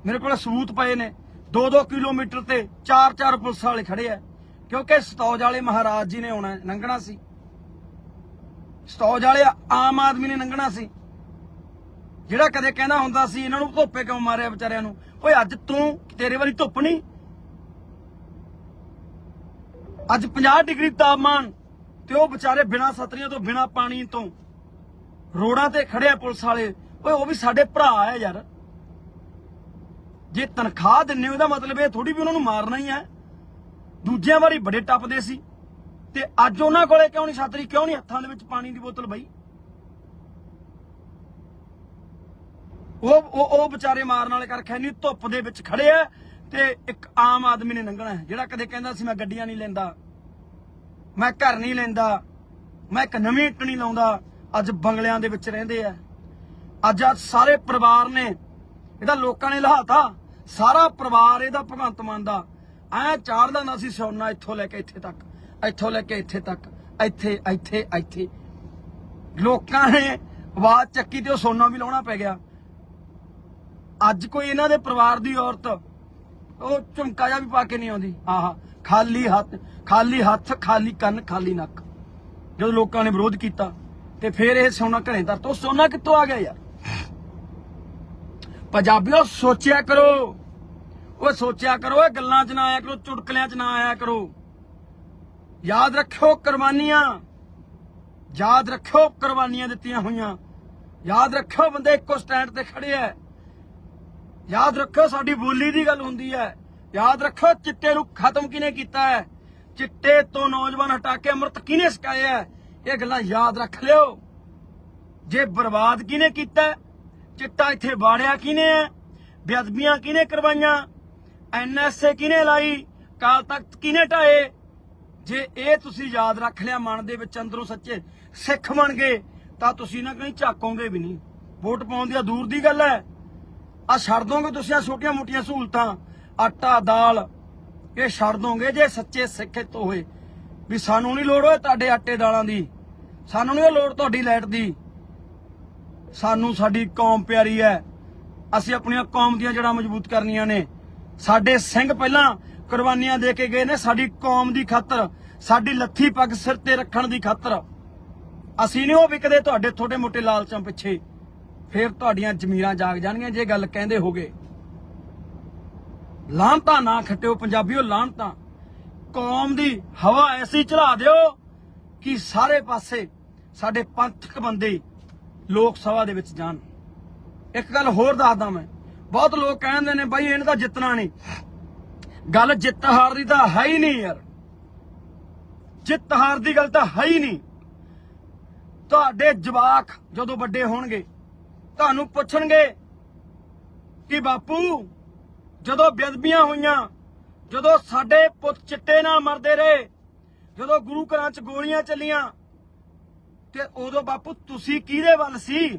[SPEAKER 1] ਮੇਰੇ ਕੋਲ ਸਬੂਤ ਪਏ ਨੇ। 2-2 ਕਿਲੋਮੀਟਰ ਤੇ 4-4 ਪੁਲਿਸ ਵਾਲੇ ਖੜੇ ਆ। ਕਿਉਂਕਿ ਸਤੌਜ ਵਾਲੇ ਮਹਾਰਾਜ ਜੀ ਨੇ ਆਉਣਾ ਲੰਘਣਾ ਸੀ। ਸਤੌਜ ਵਾਲੇ ਆਮ ਆਦਮੀ ਨੇ ਲੰਘਣਾ ਸੀ। ਜਿਹੜਾ ਕਦੇ ਕਹਿੰਦਾ ਹੁੰਦਾ ਸੀ, ਇਹਨਾਂ ਨੂੰ ਧੁੱਪੇ ਕਿਉਂ ਮਾਰਿਆ ਵਿਚਾਰਿਆਂ ਨੂੰ? ਓਏ, ਅੱਜ ਤੂੰ ਤੇਰੇ ਵਾਲੀ ਧੁੱਪ ਨਹੀਂ? ਅੱਜ 50 ਡਿਗਰੀ ਤਾਪਮਾਨ ਤੇ ਉਹ ਵਿਚਾਰੇ ਬਿਨਾ ਸਤਰੀਆਂ ਤੋਂ, ਬਿਨਾ ਪਾਣੀ ਤੋਂ ਰੋਡਾਂ ਤੇ ਖੜਿਆ ਪੁਲਿਸ ਵਾਲੇ। ਓਏ, ਉਹ ਵੀ ਸਾਡੇ ਭਰਾ ਆ ਯਾਰ। ਜੇ ਤਨਖਾਹ ਦਿੰਨੇ ਹੋ ਇਹਦਾ ਮਤਲਬ ਇਹ ਥੋੜੀ ਵੀ ਉਹਨਾਂ ਨੂੰ ਮਾਰਨਾ ਹੀ ਹੈ। ਦੂਜਿਆਂ ਵਾਰੀ ਬੜੇ ਟੱਪਦੇ ਸੀ। ਤੇ ਅੱਜ ਉਹਨਾਂ ਕੋਲੇ ਕਿਉਂ ਨਹੀਂ ਛਤਰੀ, ਕਿਉਂ ਨਹੀਂ ਹੱਥਾਂ ਦੇ ਵਿੱਚ ਪਾਣੀ ਦੀ ਬੋਤਲ ਬਈ? ਉਹ ਉਹ ਉਹ ਵਿਚਾਰੇ ਮਾਰਨ ਵਾਲੇ ਕਰ ਖੈਨੀ ਧੁੱਪ ਦੇ ਵਿੱਚ ਖੜੇ ਆ ਤੇ ਇੱਕ ਆਮ ਆਦਮੀ ਨੇ ਲੰਘਣਾ ਜਿਹੜਾ ਕਦੇ ਕਹਿੰਦਾ ਸੀ, ਮੈਂ ਗੱਡੀਆਂ ਨਹੀਂ ਲੈਂਦਾ, ਮੈਂ ਘਰ ਨਹੀਂ ਲੈਂਦਾ, ਮੈਂ ਇੱਕ ਨਵੀਂ ਇੱਟ ਨਹੀਂ ਲਾਉਂਦਾ। ਅੱਜ ਬੰਗਲਿਆਂ ਦੇ ਵਿੱਚ ਰਹਿੰਦੇ ਆ। ਅੱਜ ਆ ਸਾਰੇ ਪਰਿਵਾਰ ਨੇ, ਇਹਦਾ ਲੋਕਾਂ ਨੇ ਲਹਾਤਾ ਸਾਰਾ ਪਰਿਵਾਰ ਇਹਦਾ ਭਗਵੰਤ ਮਾਨ ਦਾ। ਐ ਚਾੜਦਾ ਨਾ ਸੀ ਸੋਨਾ ਇੱਥੋਂ ਲੈ ਕੇ ਇੱਥੇ ਤੱਕ, ਇੱਥੋਂ ਲੈ ਕੇ ਇੱਥੇ ਤੱਕ, ਇੱਥੇ ਇੱਥੇ ਇੱਥੇ। ਲੋਕਾਂ ਨੇ ਆਵਾਜ਼ ਚੱਕੀ ਤੇ ਉਹ ਸੋਨਾ ਵੀ ਲਾਉਣਾ ਪੈ ਗਿਆ। ਅੱਜ ਕੋਈ ਇਹਨਾਂ ਦੇ ਪਰਿਵਾਰ ਦੀ ਔਰਤ, ਉਹ ਝੁਮਕਾ ਜਿਹਾ ਵੀ ਪਾ ਕੇ ਨਹੀਂ ਆਉਂਦੀ। ਆਹਾ, ਖਾਲੀ ਹੱਥ ਖਾਲੀ ਹੱਥ, ਖਾਲੀ ਕੰਨ, ਖਾਲੀ ਨੱਕ। ਜਦੋਂ ਲੋਕਾਂ ਨੇ ਵਿਰੋਧ ਕੀਤਾ ਤੇ ਫਿਰ ਇਹ ਸੋਨਾ ਘਰੇ ਦਰ ਤੋਂ ਸੋਨਾ ਕਿੱਥੋਂ ਆ ਗਿਆ ਯਾਰ? ਪੰਜਾਬੀਓ, ਸੋਚਿਆ ਕਰੋ। ਉਹ ਸੋਚਿਆ ਕਰੋ ਇਹ ਗੱਲਾਂ 'ਚ ਨਾ ਆਇਆ ਕਰੋ, ਚੁਟਕਲਿਆਂ 'ਚ ਨਾ ਆਇਆ ਕਰੋ। ਯਾਦ ਰੱਖਿਓ ਕੁਰਬਾਨੀਆਂ। ਯਾਦ ਰੱਖਿਓ ਕੁਰਬਾਨੀਆਂ ਦਿੱਤੀਆਂ ਹੋਈਆਂ। ਯਾਦ ਰੱਖਿਓ ਬੰਦੇ ਇੱਕੋ ਸਟੈਂਡ ਤੇ ਖੜੇ ਐ। ਯਾਦ ਰੱਖਿਓ ਸਾਡੀ ਬੋਲੀ ਦੀ ਗੱਲ ਹੁੰਦੀ ਹੈ ਯਾਦ ਰੱਖਿਓ ਚਿੱਟੇ ਨੂੰ ਖਤਮ ਕਿਨੇ ਕੀਤਾ ਹੈ ਚਿੱਟੇ ਤੋਂ ਨੌਜਵਾਨ ਹਟਾ ਕੇ ਅੰਮ੍ਰਿਤ ਕਿਨੇ ਸਕਾਇਆ ਹੈ ਇਹ ਗੱਲਾਂ ਯਾਦ ਰੱਖ ਲਿਓ। ਜੇ ਬਰਬਾਦ ਕਿਨੇ ਕੀਤਾ ਚਿੱਟਾ ਇੱਥੇ ਬਾੜਿਆ ਕਿਨੇ ਹੈ ਬੇਅਦਬੀਆਂ ਕਿਨੇ ਕਰਵਾਈਆਂ? ਐਨਐਸਏ ਕਿਨੇ ਲਾਈ? ਕਾਲ ਤਖਤ ਕਿਨੇ ਢਾਏ? ਜੇ ਇਹ ਤੁਸੀਂ ਯਾਦ ਰੱਖ ਲਿਆ ਮਨ ਦੇ ਵਿੱਚ ਅੰਦਰੋਂ ਸੱਚੇ ਸਿੱਖ ਬਣ ਗਏ, ਤਾਂ ਤੁਸੀਂ ਨਾ ਕਹੀਂ ਝਾਕੋਗੇ ਵੀ ਨਹੀਂ। ਵੋਟ ਪਾਉਣ ਦੀ ਦੂਰ ਦੀ ਗੱਲ ਹੈ। ਆ ਛੱਡ ਦੋਗੇ ਤੁਸੀਂ ਆ ਛੋਟੀਆਂ ਮੋਟੀਆਂ ਸਹੂਲਤਾਂ। ਆਟਾ, ਦਾਲ, ਇਹ ਛੱਡ ਦੋਗੇ ਜੇ ਸੱਚੇ ਸਿੱਖ ਸਿੱਖਿਤ ਹੋਏ। ਵੀ ਸਾਨੂੰ ਨਹੀਂ ਲੋੜ ਹੋਏ ਤੁਹਾਡੇ ਆਟੇ ਦਾਲਾਂ ਦੀ। ਸਾਨੂੰ ਨਹੀਂ ਲੋੜ ਤੁਹਾਡੀ ਲਾਈਟ ਦੀ। ਸਾਨੂੰ ਸਾਡੀ ਕੌਮ ਪਿਆਰੀ ਹੈ। ਅਸੀਂ ਆਪਣੀਆਂ ਕੌਮ ਦੀਆਂ ਜੜਾਂ ਮਜ਼ਬੂਤ ਕਰਨੀਆਂ ਨੇ। ਸਾਡੇ ਸਿੰਘ ਪਹਿਲਾਂ ਕੁਰਬਾਨੀਆਂ ਦੇ ਕੇ ਗਏ ਨੇ ਸਾਡੀ ਕੌਮ ਦੀ ਖਾਤਰ, ਸਾਡੀ ਲੱਥੀ ਪੱਗ ਸਿਰ ਤੇ ਰੱਖਣ ਦੀ ਖਾਤਰ। ਅਸੀਂ ਨਹੀਂ ਉਹ ਵਿਕਦੇ ਤੁਹਾਡੇ ਛੋਟੇ ਮੋਟੇ ਲਾਲਚਾਂ ਪਿੱਛੇ। ਫਿਰ ਤੁਹਾਡੀਆਂ ਜ਼ਮੀਰਾਂ ਜਾਗ ਜਾਣਗੀਆਂ ਜੇ ਗੱਲ ਕਹਿੰਦੇ ਹੋਗੇ। ਲਾਂਤਾ ਨਾ ਖੱਟਿਓ ਪੰਜਾਬੀਓ ਲਾਂਤਾ ਕੌਮ ਦੀ ਹਵਾ ਐਸੀ ਚਲਾ ਦਿਓ ਕਿ ਸਾਰੇ ਪਾਸੇ ਸਾਡੇ ਪੰਥਕ ਬੰਦੇ ਲੋਕ ਸਭਾ ਦੇ ਵਿੱਚ ਜਾਣ। ਇੱਕ ਗੱਲ ਹੋਰ ਦੱਸਦਾ ਮੈਂ। ਬਹੁਤ ਲੋਕ ਕਹਿੰਦੇ ਨੇ, ਬਾਈ ਇਹਨੇ ਤਾਂ ਜਿੱਤਣਾ ਨਹੀਂ। ਗੱਲ ਜਿੱਤ ਹਾਰ ਦੀ ਤਾਂ ਹੈ ਹੀ ਨਹੀਂ ਯਾਰ। ਜਿੱਤ ਹਾਰ ਦੀ ਗੱਲ ਤਾਂ ਹੈ ਹੀ ਨਹੀਂ। ਤੁਹਾਡੇ ਜਵਾਕ ਜਦੋਂ ਵੱਡੇ ਹੋਣਗੇ, ਤੁਹਾਨੂੰ ਪੁੱਛਣਗੇ ਕਿ ਬਾਪੂ, ਜਦੋਂ ਬੇਅਦਬੀਆਂ ਹੋਈਆਂ, ਜਦੋਂ ਸਾਡੇ ਪੁੱਤ ਚਿੱਟੇ ਨਾਲ ਮਰਦੇ ਰਹੇ, ਜਦੋਂ ਗੁਰੂ ਘਰਾਂ 'ਚ ਗੋਲੀਆਂ ਚੱਲੀਆਂ ਤੇ ਉਦੋਂ ਬਾਪੂ ਤੁਸੀਂ ਕਿਹਦੇ ਵੱਲ ਸੀ?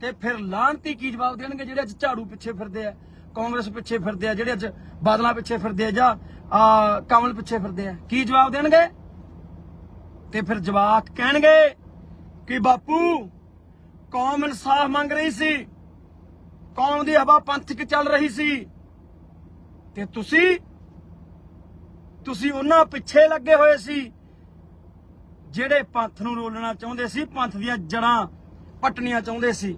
[SPEAKER 1] ਤੇ ਫਿਰ ਲਾਂਤੀ ਕੀ ਜਵਾਬ ਦੇਣਗੇ ਜਿਹੜੇ ਅੱਜ ਝਾੜੂ ਪਿੱਛੇ ਫਿਰਦੇ ਆ ਕਾਂਗਰਸ ਪਿੱਛੇ ਫਿਰਦੇ ਆ ਜਿਹੜੇ ਅੱਜ ਬਾਦਲਾਂ ਪਿੱਛੇ ਫਿਰਦੇ ਆ ਜਾਂ ਆ, ਕਮਲ ਪਿੱਛੇ ਫਿਰਦੇ ਆ? ਕੀ ਜਵਾਬ ਦੇਣਗੇ? ਤੇ ਫਿਰ ਜਵਾਕ ਕਹਿਣਗੇ ਕਿ ਬਾਪੂ ਕੌਮ ਇਨਸਾਫ ਮੰਗ ਰਹੀ ਸੀ। ਕੌਮ ਦੀ ਹਵਾ ਪੰਥਕ ਚੱਲ ਰਹੀ ਸੀ। ਤੇ ਤੁਸੀਂ ਤੁਸੀਂ ਉਹਨਾਂ ਪਿੱਛੇ ਲੱਗੇ ਹੋਏ ਸੀ। ਜਿਹੜੇ ਪੰਥ ਨੂੰ ਰੋਲਣਾ ਚਾਹੁੰਦੇ ਸੀ, ਪੰਥ ਦੀਆਂ ਜੜਾਂ ਪਟਣੀਆਂ ਚਾਹੁੰਦੇ ਸੀ।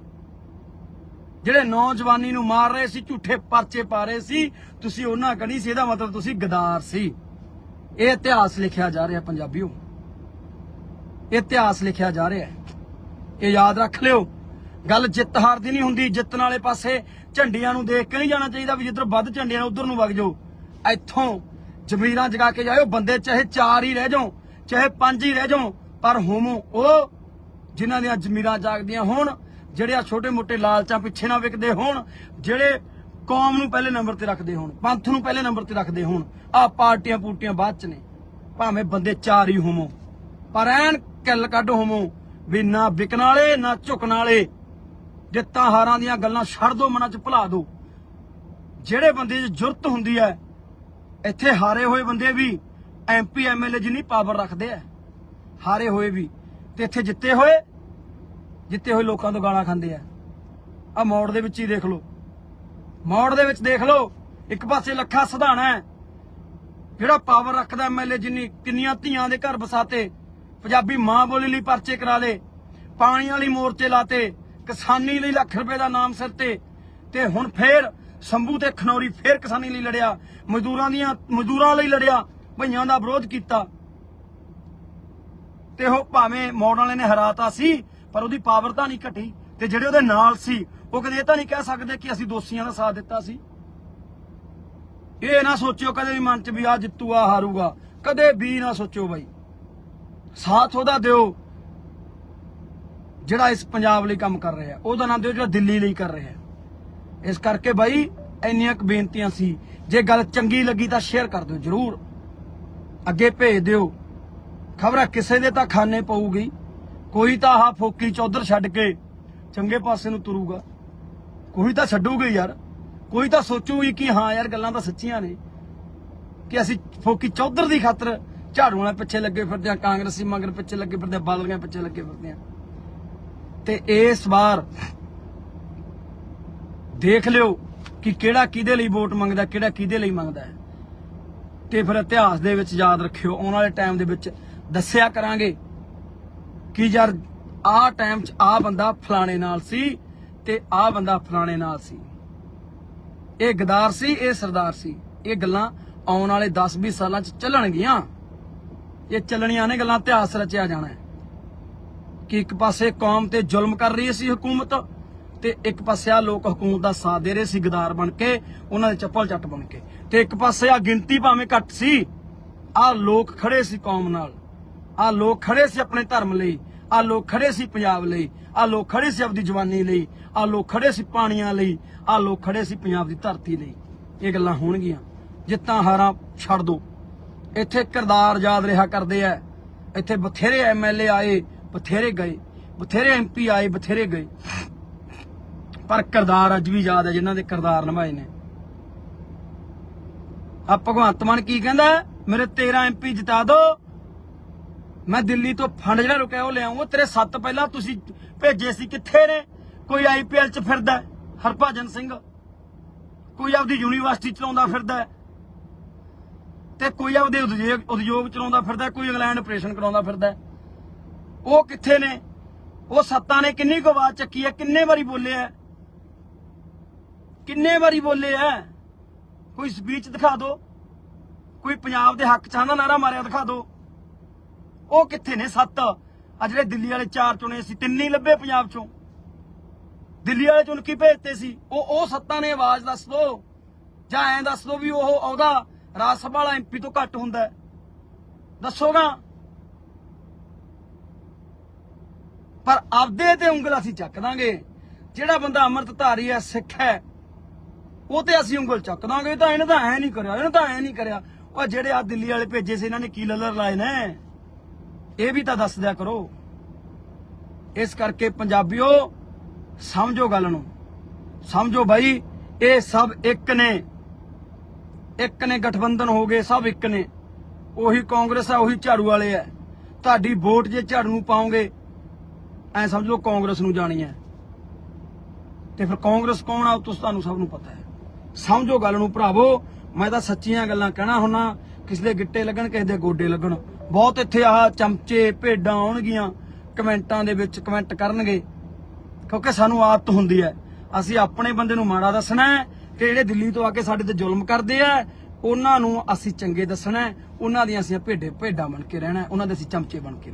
[SPEAKER 1] ਜਿਹੜੇ ਨੌਜਵਾਨੀ ਨੂੰ ਮਾਰ ਰਹੇ ਸੀ, ਝੂਠੇ ਪਰਚੇ ਪਾ ਰਹੇ ਸੀ, ਤੁਸੀਂ ਉਹਨਾਂ ਕਣੀ ਸੀ, ਇਹਦਾ ਮਤਲਬ ਤੁਸੀਂ ਗਦਾਰ ਸੀ। ਇਹ ਇਤਿਹਾਸ ਲਿਖਿਆ ਜਾ ਰਿਹਾ ਪੰਜਾਬੀਓ। ਇਹ ਇਤਿਹਾਸ ਲਿਖਿਆ ਜਾ ਰਿਹਾ ਇਹ ਯਾਦ ਰੱਖ ਲਿਓ। ਗੱਲ ਜਿੱਤ ਹਾਰ ਦੀ ਨਹੀਂ ਹੁੰਦੀ, ਜਿੱਤਣ ਵਾਲੇ ਪਾਸੇ ਝੰਡੀਆਂ ਨੂੰ ਦੇਖ ਕੇ ਨਹੀਂ ਜਾਣਾ ਚਾਹੀਦਾ ਵੀ ਜਿੱਧਰ ਵੱਧ ਝੰਡੀਆਂ ਨੇ, ਉਧਰ ਨੂੰ ਵਗ ਜਾਓ। ਇੱਥੋਂ ਜ਼ਮੀਰਾਂ ਜਗਾ ਕੇ ਜਾਇਓ, ਬੰਦੇ ਚਾਹੇ ਚਾਰ ਹੀ ਰਹਿ ਜਾਓ ਚਾਹੇ ਪੰਜ ਹੀ ਰਹਿ ਜਾਓ ਪਰ ਹੋਮੋ ਉਹ ਜਿਨ੍ਹਾਂ ਦੀਆਂ ਜ਼ਮੀਰਾਂ ਜਾਗਦੀਆਂ ਹੋਣ, ਜਿਹੜੇ ਆ ਛੋਟੇ ਮੋਟੇ ਲਾਲਚਾਂ ਪਿੱਛੇ ਨਾ ਵਿਕਦੇ ਹੋਣ, ਜਿਹੜੇ ਕੌਮ ਨੂੰ ਪਹਿਲੇ ਨੰਬਰ ਤੇ ਰੱਖਦੇ ਹੋਣ, ਪੰਥ ਨੂੰ ਪਹਿਲੇ ਨੰਬਰ ਤੇ ਰੱਖਦੇ ਹੋਣ ਆ ਪਾਰਟੀਆਂ ਪੂਟੀਆਂ ਬਾਅਦ ਚ ਨੇ। ਭਾਵੇਂ ਬੰਦੇ ਚਾਰ ਹੀ ਹੋਵੋ, ਪਰ ਐਨ ਕਿੱਲ ਕੱਢ ਹੋਵੋ ਵੀ ਨਾ ਵਿਕਣ ਵਾਲੇ, ਨਾ ਝੁਕਣ ਵਾਲੇ। ਜਿੱਤਾਂ ਹਾਰਾਂ ਦੀਆਂ ਗੱਲਾਂ ਛੱਡ ਦੋ, ਮਨਾਂ ਚ ਭੁਲਾ ਦੋ। ਜਿਹੜੇ ਬੰਦੇ 'ਚ ਜੁਰਤ ਹੁੰਦੀ ਹੈ, ਇੱਥੇ ਹਾਰੇ ਹੋਏ ਬੰਦੇ ਵੀ ਐਮਪੀ, ਐਮਐਲਏ ਜਿੰਨੀ ਪਾਵਰ ਰੱਖਦੇ ਆ, ਹਾਰੇ ਹੋਏ ਵੀ, ਤੇ ਇੱਥੇ ਜਿੱਤੇ ਹੋਏ ਜਿੱਤੇ ਹੋਏ ਲੋਕਾਂ ਤੋਂ ਗਾਲਾਂ ਖਾਂਦੇ ਆ। ਆ ਮੋੜ ਦੇ ਵਿੱਚ ਹੀ ਦੇਖ ਲਓ। ਮੋੜ ਦੇ ਵਿੱਚ ਦੇਖ ਲਓ, ਇੱਕ ਪਾਸੇ ਲੱਖਾ ਸਧਾਣਾ ਜਿਹੜਾ ਪਾਵਰ ਰੱਖਦਾ ਐਮਐਲਏ ਜਿੰਨੀ, ਕਿੰਨੀਆਂ ਧੀਆਂ ਦੇ ਘਰ ਵਸਾਤੇ, ਪੰਜਾਬੀ ਮਾਂ ਬੋਲੀ ਲਈ ਪਰਚੇ ਕਰਾ ਲੇ ਪਾਣੀ ਵਾਲੀ ਮੋਰਚੇ ਲਾਤੇ, ਕਿਸਾਨੀ ਲਈ ਲੱਖ ਰੁਪਏ ਦਾ ਨਾਮ ਸਿਰ ਤੇ ਤੇ ਹੁਣ ਫੇਰ ਸੰਭੂ ਤੇ ਖਨੌਰੀ ਫੇਰ ਕਿਸਾਨੀ ਲਈ ਲੜਿਆ, ਮਜ਼ਦੂਰਾਂ ਦੀਆਂ, ਮਜ਼ਦੂਰਾਂ ਲਈ ਲੜਿਆ ਭਈਆਂ ਦਾ ਵਿਰੋਧ ਕੀਤਾ। ਤੇ ਉਹ ਭਾਵੇਂ ਮੋੜ ਵਾਲੇ ਨੇ ਹਰਾਤਾ ਸੀ, ਪਰ ਉਹਦੀ ਪਾਵਰ ਤਾਂ ਨਹੀਂ ਘਟੀ। ਤੇ ਜਿਹੜੇ ਉਹਦੇ ਨਾਲ ਸੀ, ਉਹ ਕਦੇ ਇਹ ਤਾਂ ਨਹੀਂ ਕਹਿ ਸਕਦੇ ਕਿ ਅਸੀਂ ਦੋਸ਼ੀਆਂ ਦਾ ਸਾਥ ਦਿੱਤਾ ਸੀ। ਇਹ ਨਾ ਸੋਚਿਓ ਕਦੇ ਵੀ ਮਨ 'ਚ ਵੀ ਆ ਜਿੱਤੂ ਆ ਹਾਰੂਗਾ। ਕਦੇ ਵੀ ਨਾ ਸੋਚਿਓ ਬਾਈ। ਸਾਥ ਉਹਦਾ ਦਿਓ। ਜਿਹੜਾ ਇਸ ਪੰਜਾਬ ਲਈ ਕੰਮ ਕਰ ਰਿਹਾ। ਉਹਦਾ ਨਾਮ ਦਿਓ ਜਿਹੜਾ ਦਿੱਲੀ ਲਈ ਕਰ ਰਿਹਾ। ਇਸ ਕਰਕੇ ਬਾਈ, ਇੰਨੀਆਂ ਕੁ ਬੇਨਤੀਆਂ ਸੀ। ਜੇ ਗੱਲ ਚੰਗੀ ਲੱਗੀ ਤਾਂ ਸ਼ੇਅਰ ਕਰ ਦਿਓ ਜਰੂਰ। ਅੱਗੇ ਭੇਜ ਦਿਓ। ਖਬਰਾਂ ਕਿਸੇ ਦੇ ਤਾਂ ਖਾਨੇ ਪਊਗੀ। ਕੋਈ ਤਾਂ ਆਹ ਫੋਕੀ ਚੌਧਰ ਛੱਡ ਕੇ ਚੰਗੇ ਪਾਸੇ ਨੂੰ ਤੁਰੂਗਾ। ਕੋਈ ਤਾਂ ਛੱਡੂਗਾ ਯਾਰ। ਕੋਈ ਤਾਂ ਸੋਚੂਗੀ ਕਿ ਹਾਂ ਯਾਰ, ਗੱਲਾਂ ਤਾਂ ਸੱਚੀਆਂ ਨੇ। ਕਿ ਅਸੀਂ ਫੋਕੀ ਚੌਧਰ ਦੀ ਖਾਤਰ ਝਾੜੂ ਵਾਲੇ ਪਿੱਛੇ ਲੱਗੇ ਫਿਰਦੇ ਆ ਕਾਂਗਰਸੀ ਮਗਰ ਪਿੱਛੇ ਲੱਗੇ ਫਿਰਦੇ ਆ ਬਾਦਲੀਆਂ ਪਿੱਛੇ ਲੱਗੇ ਫਿਰਦੇ ਆ ਤੇ ਇਸ ਵਾਰ ਦੇਖ ਲਿਓ ਕਿ ਕਿਹੜਾ ਕਿਹਦੇ ਲਈ ਵੋਟ ਮੰਗਦਾ, ਕਿਹੜਾ ਕਿਹਦੇ ਲਈ ਮੰਗਦਾ ਹੈ। ਤੇ ਫਿਰ ਇਤਿਹਾਸ ਦੇ ਵਿੱਚ ਯਾਦ ਰੱਖਿਓ, ਆਉਣ ਵਾਲੇ ਟਾਈਮ ਦੇ ਵਿੱਚ ਦੱਸਿਆ ਕਰਾਂਗੇ ਕਿ ਯਾਰ ਆਹ ਟਾਈਮ 'ਚ ਆਹ ਬੰਦਾ ਫਲਾਣੇ ਨਾਲ ਸੀ ਤੇ ਆਹ ਬੰਦਾ ਫਲਾਣੇ ਨਾਲ ਸੀ। ਇਹ ਗਦਾਰ ਸੀ, ਇਹ ਸਰਦਾਰ ਸੀ। ਇਹ ਗੱਲਾਂ ਆਉਣ ਵਾਲੇ 10-20 ਸਾਲਾਂ 'ਚ ਚੱਲਣਗੀਆਂ। ਇਹ ਚੱਲਣੀਆਂ ਨੇ ਗੱਲਾਂ, ਇਤਿਹਾਸ ਰਚਿਆ ਜਾਣਾ ਕਿ ਇੱਕ ਪਾਸੇ ਕੌਮ ਤੇ ਜ਼ੁਲਮ ਕਰ ਰਹੀ ਸੀ ਹਕੂਮਤ ਤੇ ਇੱਕ ਪਾਸੇ ਆ ਲੋਕ ਹਕੂਮਤ ਦਾ ਸਾਥ ਦੇ ਰਹੇ ਸੀ, ਗਦਾਰ ਬਣ ਕੇ, ਉਹਨਾਂ ਦੇ ਚੱਪਲ ਚੱਟ ਬਣ ਕੇ। ਤੇ ਇੱਕ ਪਾਸੇ ਆ ਗਿਣਤੀ ਭਾਵੇਂ ਘੱਟ ਸੀ, ਆ ਲੋਕ ਖੜੇ ਸੀ ਕੌਮ ਨਾਲ। ਆ ਲੋਕ ਖੜੇ ਸੀ ਆਪਣੇ ਧਰਮ ਲਈ, ਆ ਲੋਕ ਖੜੇ ਸੀ ਪੰਜਾਬ ਲਈ, ਆ ਲੋਕ ਖੜੇ ਸੀ ਆਪਦੀ ਜਵਾਨੀ ਲਈ, ਆ ਲੋਕ ਖੜੇ ਸੀ ਪਾਣੀਆਂ ਲਈ, ਆ ਲੋਕ ਖੜੇ ਸੀ ਪੰਜਾਬ ਦੀ ਧਰਤੀ ਲਈ। ਇਹ ਗੱਲਾਂ ਹੋਣਗੀਆਂ। ਜਿੱਤਾਂ ਹਾਰਾਂ ਛੱਡ ਦੋ। ਇੱਥੇ ਕਿਰਦਾਰ ਯਾਦ ਰਿਹਾ ਕਰਦੇ ਆ ਇੱਥੇ ਬਥੇਰੇ ਐਮਐਲਏ ਆਏ, ਬਥੇਰੇ ਗਏ। ਬਥੇਰੇ ਐਮਪੀ ਆਏ, ਬਥੇਰੇ ਗਏ। ਪਰ ਕਿਰਦਾਰ ਅੱਜ ਵੀ ਯਾਦ ਹੈ ਜਿਨ੍ਹਾਂ ਦੇ ਕਿਰਦਾਰ ਨਿਭਾਏ ਨੇ। ਆ ਭਗਵੰਤ ਮਾਨ ਕੀ ਕਹਿੰਦਾ? ਹੈ? ਮੇਰੇ 13 ਐਮਪੀ ਜਿਤਾ ਦੋ। ਮੈਂ ਦਿੱਲੀ ਤੋਂ ਫੰਡ ਜਿਹੜਾ ਰੁਕਿਆ ਉਹ ਲਿਆਉਂਗਾ ਤੇਰੇ ਸੱਤ ਪਹਿਲਾਂ ਤੁਸੀਂ ਭੇਜੇ ਸੀ ਕਿੱਥੇ ਨੇ? ਕੋਈ ਆਈਪੀਐਲ ਚ ਫਿਰਦਾ ਹਰਭਜਨ ਸਿੰਘ। ਕੋਈ ਆਪਦੀ ਯੂਨੀਵਰਸਿਟੀ ਚਲਾਉਂਦਾ ਫਿਰਦਾ ਤੇ ਕੋਈ ਆਪਦੇ ਉਦਯੋਗ ਉਦਯੋਗ ਚਲਾਉਂਦਾ ਫਿਰਦਾ ਕੋਈ ਇੰਗਲੈਂਡ ਆਪਰੇਸ਼ਨ ਕਰਾਉਂਦਾ ਫਿਰਦਾ ਉਹ ਕਿੱਥੇ ਨੇ? ਉਹ ਸੱਤਾਂ ਨੇ ਕਿੰਨੀ ਕੁ ਆਵਾਜ਼ ਚੱਕੀ ਹੈ? ਕਿੰਨੇ ਵਾਰੀ ਬੋਲੇ ਹੈ? ਕਿੰਨੇ ਵਾਰੀ ਬੋਲੇ ਹੈ? ਕੋਈ ਸਪੀਚ ਦਿਖਾ ਦਿਓ ਕੋਈ ਪੰਜਾਬ ਦੇ ਹੱਕ ਚਾਹੁੰਦਾ ਨਾਰਾ ਮਾਰਿਆ ਦਿਖਾ ਦਿਓ ਉਹ ਕਿੱਥੇ ਨੇ? ਸੱਤ। ਆ ਜਿਹੜੇ ਦਿੱਲੀ ਵਾਲੇ ਚਾਰ ਚੁਣੇ ਸੀ, ਤਿੰਨ ਹੀ ਲੱਭੇ ਪੰਜਾਬ ਚੋਂ। ਦਿੱਲੀ ਵਾਲੇ ਚੁਣ ਕੀ ਭੇਜਤੇ ਸੀ? ਉਹ ਉਹ ਸੱਤਾਂ ਨੇ, ਆਵਾਜ਼ ਦੱਸ ਦੋ। ਜਾਂ ਐਂ ਦੱਸ ਦੋ ਵੀ ਉਹ ਉਹਦਾ ਰਾਜ ਸਭਾ ਵਾਲਾ ਐਮਪੀ ਤੋਂ ਘੱਟ ਹੁੰਦਾ। ਦੱਸੋਗਾ? ਪਰ ਆਪਦੇ ਤੇ ਉਂਗਲ ਅਸੀਂ ਚੱਕ ਦਾਂਗੇ। ਜਿਹੜਾ ਬੰਦਾ ਅੰਮ੍ਰਿਤਧਾਰੀ ਹੈ, ਸਿੱਖ ਹੈ ਉਹ ਤੇ ਅਸੀਂ ਉਂਗਲ ਚੱਕ ਦਾਂਗੇ ਤਾਂ ਇਹਨੇ ਤਾਂ ਐ ਨਹੀਂ ਕਰਿਆ, ਇਹਨੇ ਤਾਂ ਐ ਨਹੀਂ ਕਰਿਆ। ਉਹ ਜਿਹੜੇ ਆ ਦਿੱਲੀ ਵਾਲੇ ਭੇਜੇ ਸੀ, ਇਹਨਾਂ ਨੇ ਕੀ ਲੱਲਰ ਲਾਏ ਨੇ? ਇਹ ਵੀ ਤਾਂ ਦੱਸ ਦਿਆ ਕਰੋ। ਇਸ ਕਰਕੇ ਪੰਜਾਬੀਓ, ਸਮਝੋ ਗੱਲ ਨੂੰ। ਸਮਝੋ ਭਾਈ ਇਹ ਸਭ ਇੱਕ ਨੇ। ਇੱਕ ਨੇ ਗਠਬੰਧਨ ਹੋ ਗਏ, ਸਭ ਇੱਕ ਨੇ। ਉਹੀ ਕਾਂਗਰਸ ਆ, ਉਹੀ ਝਾੜੂ ਵਾਲੇ ਆ। ਤੁਹਾਡੀ ਵੋਟ ਜੇ ਝਾੜੂ ਨੂੰ ਪਾਉਂਗੇ ਐ ਸਮਝ ਲਓ ਕਾਂਗਰਸ ਨੂੰ ਜਾਣੀ ਹੈ। ਤੇ ਫਿਰ ਕਾਂਗਰਸ ਕੌਣ ਆ, ਉਹ ਤੁਸੀਂ ਤੁਹਾਨੂੰ ਸਭ ਨੂੰ ਪਤਾ ਹੈ। ਸਮਝੋ ਗੱਲ ਨੂੰ ਭਰਾਵੋ ਮੈਂ ਤਾਂ ਸੱਚੀਆਂ ਗੱਲਾਂ ਕਹਿਣਾ ਹੁੰਨਾ ਕਿਸੇ ਦੇ ਗਿੱਟੇ ਲੱਗਣ ਕਿਸੇ ਦੇ ਗੋਡੇ ਲੱਗਣ। ਬਹੁਤ ਇੱਥੇ ਆਹ ਚਮਚੇ ਭੇਡਾਂ ਆਉਣਗੀਆਂ ਕਮੈਂਟਾਂ ਦੇ ਵਿੱਚ ਕਮੈਂਟ ਕਰਨਗੇ ਕਿਉਂਕਿ ਸਾਨੂੰ ਆਦਤ ਹੁੰਦੀ ਹੈ। ਅਸੀਂ ਆਪਣੇ ਬੰਦੇ ਨੂੰ ਮਾੜਾ ਦੱਸਣਾ ਹੈ ਕਿ ਜਿਹੜੇ ਦਿੱਲੀ ਤੋਂ ਆ ਕੇ ਸਾਡੇ ਤੇ ਜ਼ੁਲਮ ਕਰਦੇ ਆ ਉਹਨਾਂ ਨੂੰ ਅਸੀਂ ਚੰਗੇ ਦੱਸਣਾ ਉਹਨਾਂ ਦੀਆਂ ਅਸੀਂ ਭੇਡੇ ਭੇਡਾਂ ਬਣ ਕੇ ਰਹਿਣਾ ਹੈ, ਉਹਨਾਂ ਦੇ ਅਸੀਂ ਚਮਚੇ ਬਣ ਕੇ